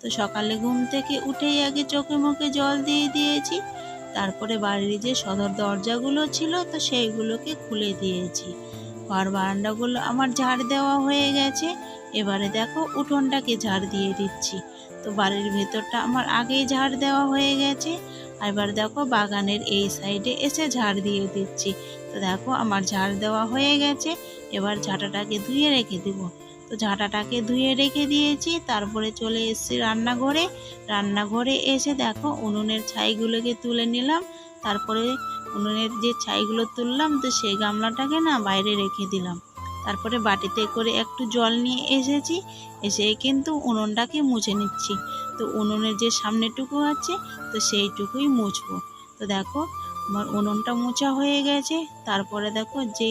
তো সকালে ঘুম থেকে উঠেই আগে চোখে মুখে জল দিয়ে দিয়েছি। তারপরে বাড়ির যে সদর দরজাগুলো ছিল, তো সেইগুলোকে খুলে দিয়েছি। ঘর বারান্দাগুলো আমার ঝাড় দেওয়া হয়ে গেছে। এবারে দেখো উঠোনটাকে ঝাড় দিয়ে দিচ্ছি। তো বাড়ির ভেতরটা আমার আগেই ঝাড় দেওয়া হয়ে গেছে। এবার দেখো বাগানের এই সাইডে এসে ঝাড় দিয়ে দিচ্ছি। তো দেখো আমার ঝাড় দেওয়া হয়ে গেছে। এবার ঝাঁটাটাকে ধুয়ে রেখে দেবো। তো ঝাঁটাটাকে ধুয়ে রেখে দিয়েছি, তারপরে চলে এসেছি রান্নাঘরে। রান্নাঘরে এসে দেখো উনুনের ছাইগুলোকে তুলে নিলাম, তারপরে উনুনের যে ছাইগুলো তুললাম, তো সেই গামলাটাকে না বাইরে রেখে দিলাম। তারপরে বাটিতে করে একটু জল নিয়ে এসেছি, এসে কিন্তু উনুনটাকে মুছে নিচ্ছি। তো উনুনের যে সামনেটুকু আছে, তো সেইটুকুই মুছবো। তো দেখো, আমার উনুনটা মোছা হয়ে গেছে, তারপরে দেখো যে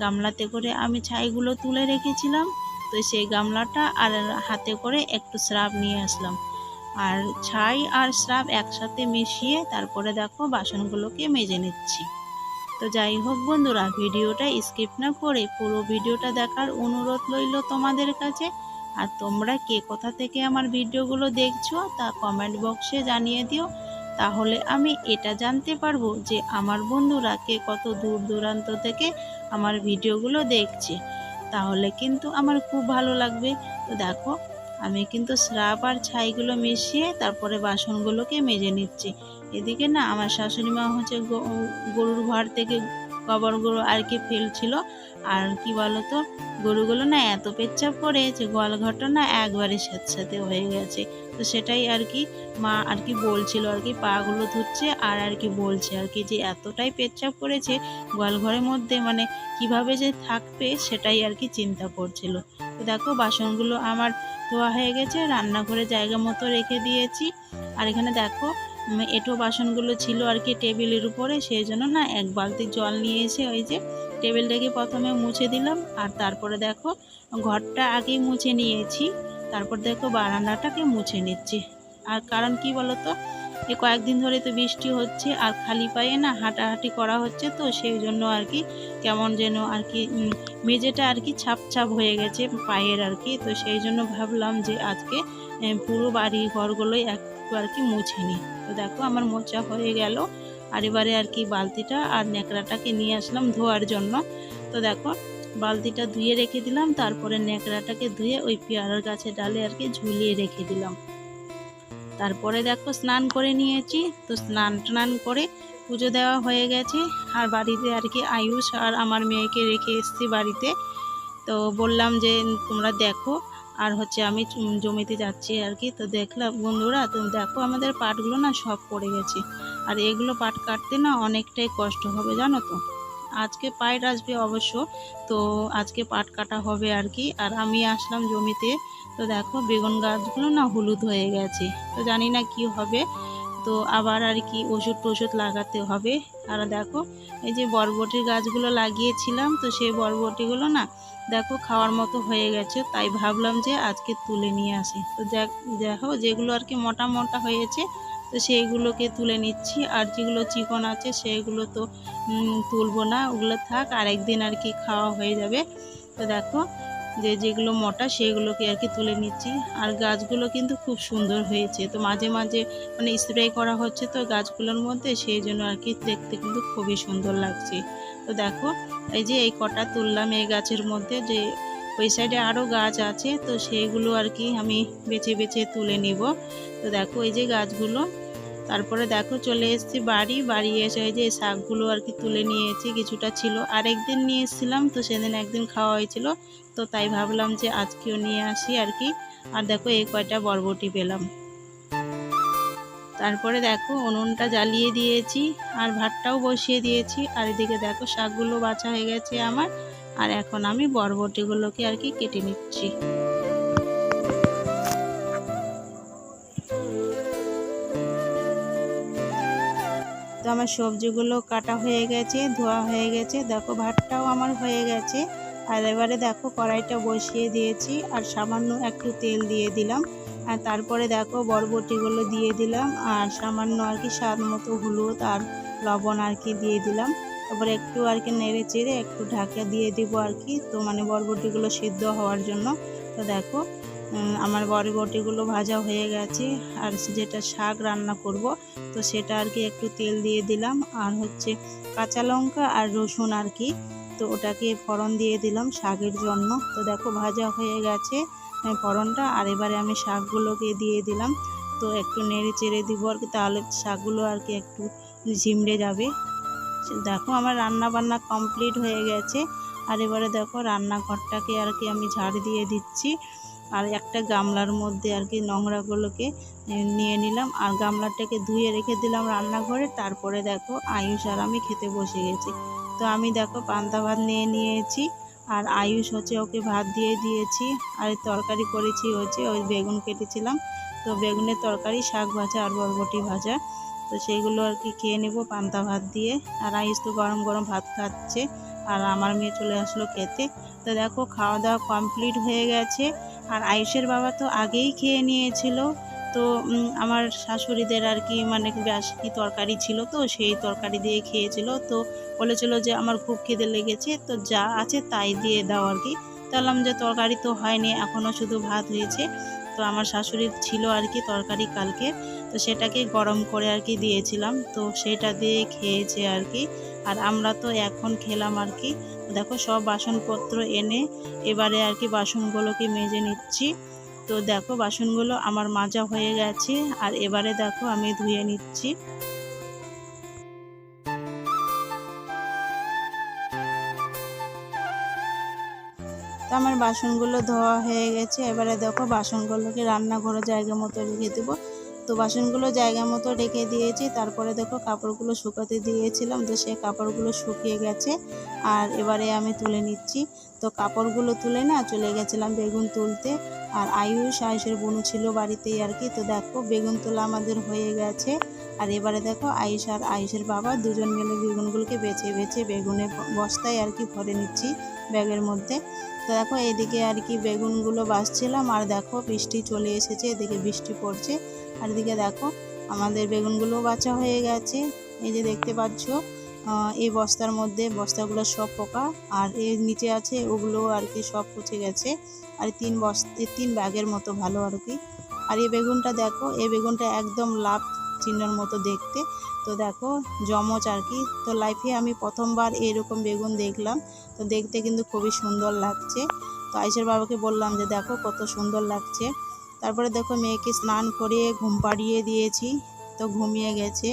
গামলাতে করে আমি ছাইগুলো তুলে রেখেছিলাম তো সেই গামলাটা আর হাতে করে একটু স্রাব নিয়ে আসলাম। আর ছাই আর স্রাব একসাথে মিশিয়ে তারপরে দেখো বাসনগুলোকে মেজে নিচ্ছি। তো যাই হোক বন্ধুরা, ভিডিওটা স্কিপ না করে পুরো ভিডিওটা দেখার অনুরোধ রইল তোমাদের কাছে। আর তোমরা কে কোথা থেকে আমার ভিডিওগুলো দেখছ তা কমেন্ট বক্সে জানিয়ে দিও। তাহলে আমি এটা জানতে পারব যে আমার বন্ধুরা কে কত দূর দূরান্ত থেকে আমার ভিডিওগুলো দেখছে। তাহলে কিন্তু আমার খুব ভালো লাগবে। তো দেখো, আমি কিন্তু স্রাব আর ছাইগুলো মিশিয়ে তারপরে বাসনগুলোকে মেজে নিচ্ছি। এদিকে না আমার শাশুড়ি মা হচ্ছে গরুর ঘর থেকে গোবরগুলো আর কি ফেলছিল। আর কি বলতো, গরুগুলো না এত পেচ্ছাপ করে যে গোয়ালঘরটা না একবারে সাথে হয়ে গেছে। তো সেটাই আর কি মা আর কি বলছিল আর কি, পাগুলো ধুচ্ছে আর আর কি বলছে আর কি যে এতটাই পেচ্ছাপ করেছে গোয়ালঘরের মধ্যে মানে কীভাবে যে থাকবে সেটাই আর কি চিন্তা করছিল। তো দেখো, বাসনগুলো আমার ধোয়া হয়ে গেছে রান্নাঘরে জায়গা মতো রেখে দিয়েছি। আর এখানে দেখো এঁটো বাসনগুলো ছিল আর কি টেবিলের উপরে, সেই জন্য না এক বালতি জল নিয়ে এসে ওই যে টেবিলটাকে প্রথমে মুছে দিলাম। আর তারপরে দেখো, ঘরটা আগেই মুছে নিয়েছি। তারপর দেখো বারান্দাটাকে মুছে নিচ্ছি। আর কারণ কি বলতো, এ কয়েকদিন ধরে তো বৃষ্টি হচ্ছে আর খালি পায়ে না হাঁটাহাঁটি করা হচ্ছে তো, সেই জন্য আর কি কেমন যেন আর কি মেঝেটা আর কি ছাপ ছাপ হয়ে গেছে পায়ের আর কি। তো সেই জন্য ভাবলাম যে আজকে পুরো বাড়ি ঘরগুলোই একটু আর কি মুছে নিই। তো দেখো আমার মোচা হয়ে গেল। আর এবারে আর কি বালতিটা আর ন্যাকড়াটাকে নিয়ে আসলাম ধোয়ার জন্য। তো দেখো বালতিটা ধুয়ে রেখে দিলাম, তারপরে ন্যাকড়াটাকে ধুয়ে ওই পেয়ারার গাছে ডালে আর কি ঝুলিয়ে রেখে দিলাম। তারপরে দেখো স্নান করে নিয়েছি। তো স্নান টান করে পুজো দেওয়া হয়ে গেছে। আর বাড়িতে আর কি আয়ুষ আর আমার মেয়েকে রেখে এসেছি বাড়িতে। তো বললাম যে তোমরা দেখো আর হচ্ছে আমি জমিতে যাচ্ছি আর কি, তো দেখলাম বন্ধুরা, তো দেখো আমাদের পাটগুলো না সব পড়ে গেছে। আর এগুলো পাট কাটতে না অনেকটাই কষ্ট হবে, জানো তো? আজকে পাইট আসবে অবশ্য, তো আজকে পাট কাটা হবে আর কি। আর আমি আসলাম জমিতে, তো দেখো বেগুন গাছগুলো না হলুদ হয়ে গেছে, তো জানি না কি হবে। তো আবার আর কি ওষুধ টষুধ লাগাতে হবে। আর দেখো, এই যে বরবটির গাছগুলো লাগিয়েছিলাম, তো সেই বরবটিগুলো না দেখো খাওয়ার মতো হয়ে গেছে, তাই ভাবলাম যে আজকে তুলে নিয়ে আসি। তো দেখো যেগুলো আর কি মোটা মোটা হয়েছে, তো সেইগুলোকে তুলে নিচ্ছি, আর যেগুলো চিকন আছে সেগুলো তো তুলবো না, ওগুলো থাক আর একদিন আর কি খাওয়া হয়ে যাবে। তো দেখো যে যেগুলো মোটা সেগুলোকে আর কি তুলে নিচ্ছি। আর গাছগুলো কিন্তু খুব সুন্দর হয়েছে। তো মাঝে মাঝে মানে স্প্রে করা হচ্ছে তো গাছগুলোর মধ্যে, সেই জন্য আর কি দেখতে কিন্তু খুবই সুন্দর লাগছে। তো দেখো, এই যে এই কটা তুললাম এই গাছের মধ্যে যে ওই সাইডে আরও গাছ আছে, তো সেইগুলো আর কি আমি বেছে বেছে তুলে নিব। তো দেখো, এই যে গাছগুলো তারপরে দেখো চলে এসেছি বাড়ি। বাড়ি এসে যে শাকগুলো আর কি তুলে নিয়েছি, কিছুটা ছিল। আর একদিন নিয়ে এসেছিলাম, তো সেদিন একদিন খাওয়া হয়েছিল। তো তাই ভাবলাম যে আজকেও নিয়ে আসি আর কি। আর দেখো এই কয়টা বরবটি পেলাম। তারপরে দেখো উনুনটা জ্বালিয়ে দিয়েছি আর ভাতটাও বসিয়ে দিয়েছি। আর এদিকে দেখো শাকগুলো বাছা হয়ে গেছে আমার। আর এখন আমি বরবটিগুলোকে আর কি কেটে নিচ্ছি। আমার সবজিগুলো কাটা হয়ে গেছে, ধোয়া হয়ে গেছে। দেখো, ভাতটাও আমার হয়ে গেছে। আর এবারে দেখো, কড়াইটা বসিয়ে দিয়েছি আর সামান্য একটু তেল দিয়ে দিলাম। আর তারপরে দেখো, বরবটিগুলো দিয়ে দিলাম আর সামান্য আর কি স্বাদ মতো হলুদ আর লবণ আর কি দিয়ে দিলাম। তারপরে একটু আর কি নেড়ে চেড়ে একটু ঢাকা দিয়ে দিব আর কি। তো মানে বরবটিগুলো সিদ্ধ হওয়ার জন্য। তো দেখো আমার বরবটিগুলো ভাজা হয়ে গেছে। আর যেটা শাক রান্না করব, তো সেটা আর কি একটু তেল দিয়ে দিলাম। আর হচ্ছে কাঁচা লঙ্কা আর রসুন আর কি, তো ওটাকে ফোড়ন দিয়ে দিলাম শাকের জন্য। তো দেখো ভাজা হয়ে গেছে ফোড়নটা। আর এবারে আমি শাকগুলোকে দিয়ে দিলাম। তো একটু নেড়ে চেড়ে দিব আর কি, তাহলে শাকগুলো আর কি একটু ঝিমড়ে যাবে। দেখো আমার রান্না বান্না কমপ্লিট হয়ে গেছে। আর এবারে দেখো রান্নাঘরটাকে আর কি আমি ঝাড় দিয়ে দিচ্ছি। আর একটা গামলার মধ্যে আর কি নোংরাগুলোকে নিয়ে নিলাম। আর গামলাটাকে ধুয়ে রেখে দিলাম রান্নাঘরে। তারপরে দেখো আয়ুষ আর আমি খেতে বসে গেছি। তো আমি দেখো পান্তা ভাত নিয়ে নিয়েছি। আর আয়ুষ হচ্ছে ওকে ভাত দিয়ে দিয়েছি। আর তরকারি করেছি হচ্ছে ওই বেগুন কেটেছিলাম। তো বেগুনের তরকারি, শাক ভাজা আর বরবটি ভাজা। তো সেইগুলো আর কি খেয়ে নেব পান্তা ভাত দিয়ে। আর আয়ুষ তো গরম গরম ভাত খাচ্ছে। আর আমার মেয়ে চলে আসলো খেতে। তো দেখো খাওয়া দাওয়া কমপ্লিট হয়ে গেছে। আর আয়ুষের বাবা তো আগেই খেয়ে নিয়েছিল। তো আমার শাশুড়িদের আর কি মানে কি তরকারি ছিল তো, সেই তরকারি দিয়ে খেয়েছিল। তো বলেছিল যে আমার খুব খিদে লেগেছে, তো যা আছে তাই দিয়ে দাও আর কি। তো বললাম যে তরকারি তো হয়নি এখনও শুধু ভাত হয়েছে। তো আমার শাশুড়ির ছিল আর কি তরকারি কালকে, তো সেটাকে গরম করে আর কি দিয়েছিলাম। তো সেটা দিয়ে খেয়েছে আর কি। আর আমরা তো এখন খেলাম আর কি। দেখো সব বাসনপত্র এনে এবারে আর কি বাসনগুলোকে মেজে নিচ্ছি। তো দেখো বাসনগুলো আমার মাজা হয়ে গেছে, আর এবারে দেখো আমি ধুয়ে নিচ্ছি। তো আমার বাসনগুলো ধোয়া হয়ে গেছে, এবারে দেখো বাসনগুলোকে রান্নাঘরে জায়গা মতো রেখে দেবো। তো বাসনগুলো জায়গা মতো রেখে দিয়েছি। তারপরে দেখো কাপড়গুলো শুকাতে দিয়েছিলাম, তো সে কাপড়গুলো শুকিয়ে গেছে আর এবারে আমি তুলে নিচ্ছি। তো কাপড়গুলো তুলে না চলে গেছিলাম বেগুন তুলতে আর আয়ুষ, আয়ুষের বোনও ছিল বাড়িতেই আর কি। তো দেখো বেগুন তোলা আমাদের হয়ে গেছে। আর এবারে দেখো আয়ুষ আর আয়ুষের বাবা দুজন মিলে বেগুনগুলোকে বেছে বেছে বেগুনের বস্তায় আর কি ভরে নিচ্ছি ব্যাগের মধ্যে। তো দেখো এদিকে আর কি বেগুনগুলো বাছছিলাম আর দেখো বৃষ্টি চলে এসেছে, এদিকে বৃষ্টি পড়ছে। আর এদিকে দেখো আমাদের বেগুনগুলো বাছা হয়ে গেছে। এই যে দেখতে পাচ্ছ এই বস্তার মধ্যে বস্তাগুলো সব পোকা আর এর নিচে আছে ওগুলো আর কি সব পচে গেছে। আর তিন বস্তা তিন ব্যাগের মতো ভালো আর কি। আর এই বেগুনটা দেখো, এই বেগুনটা একদম লাভ চিহ্নর মতো দেখতে। তো দেখো জমজ আর কি। তো লাইফে আমি প্রথমবার এরকম বেগুন দেখলাম। তো দেখতে কিন্তু খুবই সুন্দর লাগছে। তো আইসের বাবাকে বললাম যে, দেখো, কত সুন্দর লাগছে। তারপরে দেখো, মেয়েকে স্নান করে ঘুম পাড়িয়ে দিয়েছি। তো ঘুমিয়ে গেছে।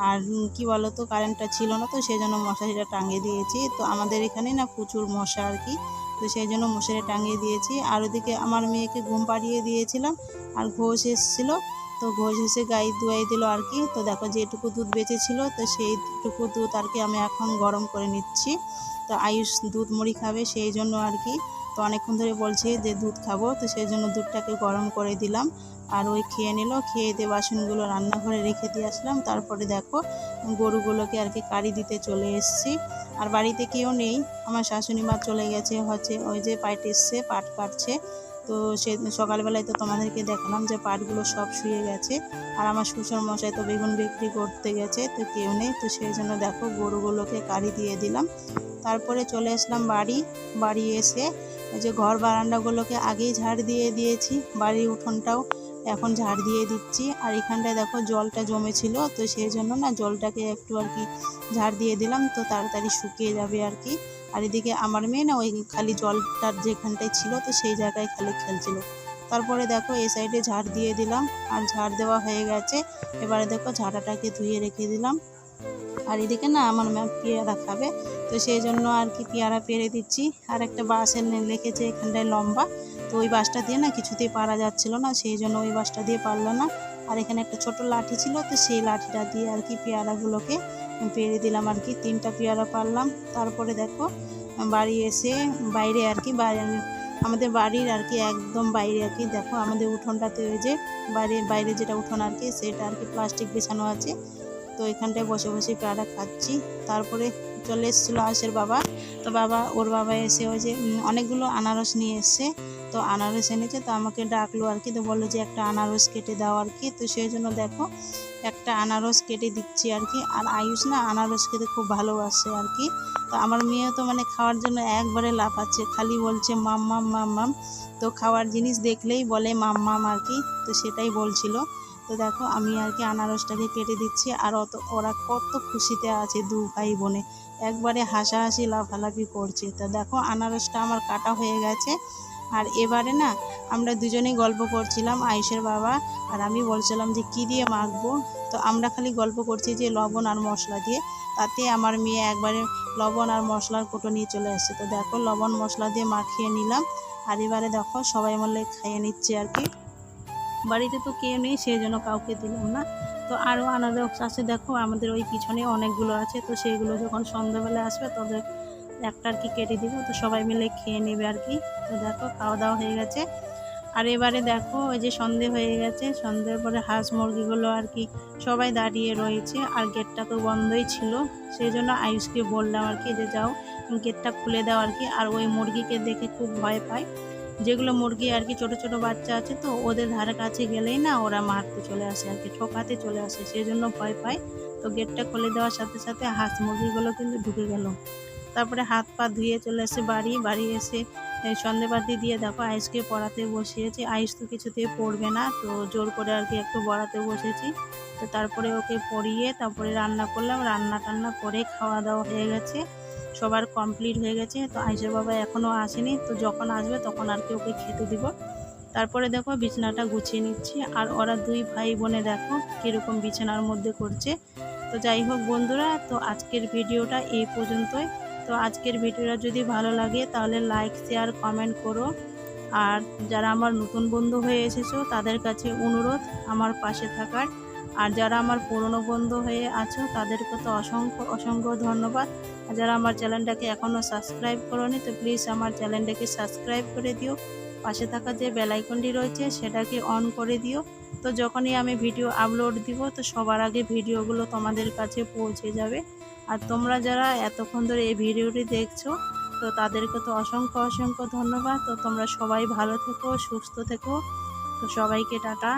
আর কি বলো তো কারেন্টটা ছিল না তো সেই জন্য মশারিটা টাঙিয়ে দিয়েছি। তো আমাদের এখানে না প্রচুর মশা আর কি। তো সেই জন্য মশারি টাঙিয়ে দিয়েছি। আর ওদিকে আমার মেয়েকে ঘুম পাড়িয়ে দিয়েছিলাম। আর ঘোষ এসেছিল। তো ঘোষ এসে গায়ে ধুয়াই দিল আর কি। তো দেখো যেটুকু দুধ বেঁচেছিল তো সেইটুকু দুধ আর কি আমি এখন গরম করে নিচ্ছি। তো আয়ুষ দুধ মুড়ি খাবে সেই জন্য আর কি। তো অনেকক্ষণ ধরে বলছে যে দুধ খাব, তো সেই জন্য দুধটাকে গরম করে দিলাম। আর ওই খেয়ে নিল, খেয়ে দিয়ে বাসনগুলো রান্নাঘরে রেখে দিয়ে আসলাম। তারপরে দেখো গরুগুলোকে আর কি কাড়ি দিতে চলে এসেছি। আর বাড়িতে কেউ নেই, আমার শাশুড়ি মা চলে গেছে, হচ্ছে ওই যে পাট এসছে পাট কাটছে। তো সে সকালবেলায় তো তোমাদেরকে দেখালাম যে পাটগুলো সব শুয়ে গেছে। আর আমার শ্বশুর মশাই তো বেগুন বিক্রি করতে গেছে, তো কেউ নেই। তো সেই জন্য দেখো গরুগুলোকে কাড়ি দিয়ে দিলাম। তারপরে চলে আসলাম বাড়ি। বাড়ি এসে ওই যে ঘর বারান্দাগুলোকে আগেই ঝাড় দিয়ে দিয়েছি, বাড়ির উঠোনটাও এখন ঝাড় দিয়ে দিচ্ছি। আর এখানটায় দেখো জলটা জমেছিল, তো সেই জন্য না জলটাকে একটু আর কি ঝাড় দিয়ে দিলাম, তো তাড়াতাড়ি শুকিয়ে যাবে আর কি। আর এদিকে আমার মেয়ে না ওই খালি জলটার যেখানটায় ছিল তো সেই জায়গায় খালি খেলছিল। তারপরে দেখো এই সাইডে ঝাড় দিয়ে দিলাম আর ঝাড় দেওয়া হয়ে গেছে। এবারে দেখো ঝাড়াটাকে ধুয়ে রেখে দিলাম। আর এদিকে না আমার ম্যাম পেয়ারা খাবে, তো সেই জন্য আর কি পেয়ারা পেরে দিচ্ছি। আর একটা বাঁশের লেখেছে এখানটায় লম্বা, তো ওই বাসটা দিয়ে না কিছুতেই পারা যাচ্ছিল না, সেই জন্য ওই বাসটা দিয়ে পারল না। আর এখানে একটা ছোট লাঠি ছিল, তো সেই লাঠিটা দিয়ে আর কি পেয়ারাগুলোকে পেরে দিলাম আর কি, তিনটা পেয়ারা পারলাম। তারপরে দেখো, বাড়ি এসে বাইরে আর কি বাইরে আমাদের বাড়ির আর কি, একদম বাইরে আর কি, দেখো আমাদের উঠোনটাতে ওই যে বাইরে বাইরে যেটা উঠোন আর কি, সেটা আর কি প্লাস্টিক বিছানো আছে। তো এখানটায় বসে বসে পেয়ারা খাচ্ছি। তারপরে চলে এসেছিল আয়েসের বাবা। তো বাবা, ওর বাবা এসে ওই যে অনেকগুলো আনারস নিয়ে এসছে। তো আনারস এনেছে, তো আমাকে ডাকলো আর কি, তো বলল যে একটা আনারস কেটে দাও আর কি। তো সেই জন্য দেখো, একটা আনারস কেটে দিচ্ছি আর কি। আর আয়ুষ না আনারস খেতে খুব ভালোবাসে আর কি। তো আমার মেয়ে তো মানে খাওয়ার জন্য একবারে লাফাচ্ছে, খালি বলছে, মাম মাম মাম মাম। তো খাওয়ার জিনিস দেখলেই বলে, মাম মাম, আর কি। তো সেটাই বলছিল। তো দেখো, আমি আর কি আনারসটাকে কেটে দিচ্ছি। আর অত, ওরা কত খুশিতে আছে দু ভাই বোনে। একবারে হাসাহাসি, লাফালাফি করছে। তো দেখো, আনারসটা আমার কাটা হয়ে গেছে। আর এবারে না, আমরা দুজনেই গল্প করছিলাম আয়ুষের বাবা, আর আমি বলছিলাম যে, কী দিয়ে মাখবো? তো আমরা খালি গল্প করছি যে, লবণ আর মশলা দিয়ে। তাতে আমার মেয়ে একবারে লবণ আর মশলার কোটো নিয়ে চলে এসেছে। তো দেখো, লবণ মশলা দিয়ে মাখিয়ে নিলাম। আর এবারে দেখো, সবাই মিলে খাইয়ে নিচ্ছে আর কি। বাড়িতে তো কেউ নেই সেই জন্য কাউকে দিলাম না। তো আরও আনারস আছে, দেখো, আমাদের ওই পিছনে অনেকগুলো আছে। তো সেইগুলো যখন সন্ধ্যাবেলা আসবে, তবে একটা আর কি কেটে দিব, তো সবাই মিলে খেয়ে নেবে আর কি। তো দেখো খাওয়া দাওয়া হয়ে গেছে। আর এবারে দেখো, ওই যে সন্ধে হয়ে গেছে। সন্ধ্যের পরে হাঁস মুরগিগুলো আর কি সবাই দাঁড়িয়ে রয়েছে। আর গেটটা তো বন্ধই ছিল, সেই জন্য আয়ুষকে বললাম আর কি যে, যাও, গেটটা খুলে দাও আর কি। আর ওই মুরগিকে দেখে খুব ভয় পায়। যেগুলো মুরগি আর কি ছোট ছোট বাচ্চা আছে তো, ওদের ধারে কাছে গেলেই না ওরা মারতে চলে আসে আর কি, ঠোকাতে চলে আসে, সেই জন্য ভয় পায়। তো গেটটা খুলে দেওয়ার সাথে সাথে হাঁস মুরগিগুলো কিন্তু ঢুকে গেল। তারপরে হাত পা ধুয়ে চলে এসে বাড়ি বাড়ি এসে সন্ধেবাতি দিয়ে দেখো আইসকে পড়াতে বসিয়েছি। আইস তো কিছুতেই পড়বে না, তো জোর করে আর কি একটু পড়াতে বসেছি। তো তারপরে ওকে পড়িয়ে তারপরে রান্না করলাম। রান্না টান্না করে খাওয়া দাওয়া হয়ে গেছে। সবার কমপ্লিট হয়ে গেছে। তো আইসের বাবা এখনও আসেনি। তো যখন আসবে তখন আর কি ওকে খেতে দিব। তারপরে দেখো বিছানাটা গুছিয়ে নিচ্ছি। আর ওরা দুই ভাই বোনে দেখো কীরকম বিছানার মধ্যে করছে। তো যাই হোক বন্ধুরা, তো আজকের ভিডিওটা এই পর্যন্তই। তো আজকের ভিডিওটা যদি ভালো লাগে, তাহলে লাইক শেয়ার কমেন্ট করো। আর যারা আমার নতুন বন্ধু হয়ে এসেছ, তাদের কাছে অনুরোধ আমার পাশে থাকার। আর যারা আমার পুরনো বন্ধু হয়ে আছো, তাদেরকে তো অসংখ্য অসংখ্য ধন্যবাদ। আর যারা আমার চ্যানেলটাকে এখনও সাবস্ক্রাইব করোনি, তো প্লিজ আমার চ্যানেলটাকে সাবস্ক্রাইব করে দিও। পাশে থাকা যে বেলাইকনটি রয়েছে, সেটাকে অন করে দিও। তো যখনই আমি ভিডিও আপলোড দিব, তো সবার আগে ভিডিওগুলো তোমাদের কাছে পৌঁছে যাবে। আর তোমরা যারা এতক্ষণ ধরে এই ভিডিওটি দেখছ, তো তাদেরকে তো অসংখ্য অসংখ্য ধন্যবাদ। তো তোমরা সবাই ভালো থেকো, সুস্থ থেকো। তো সবাইকে টাটা।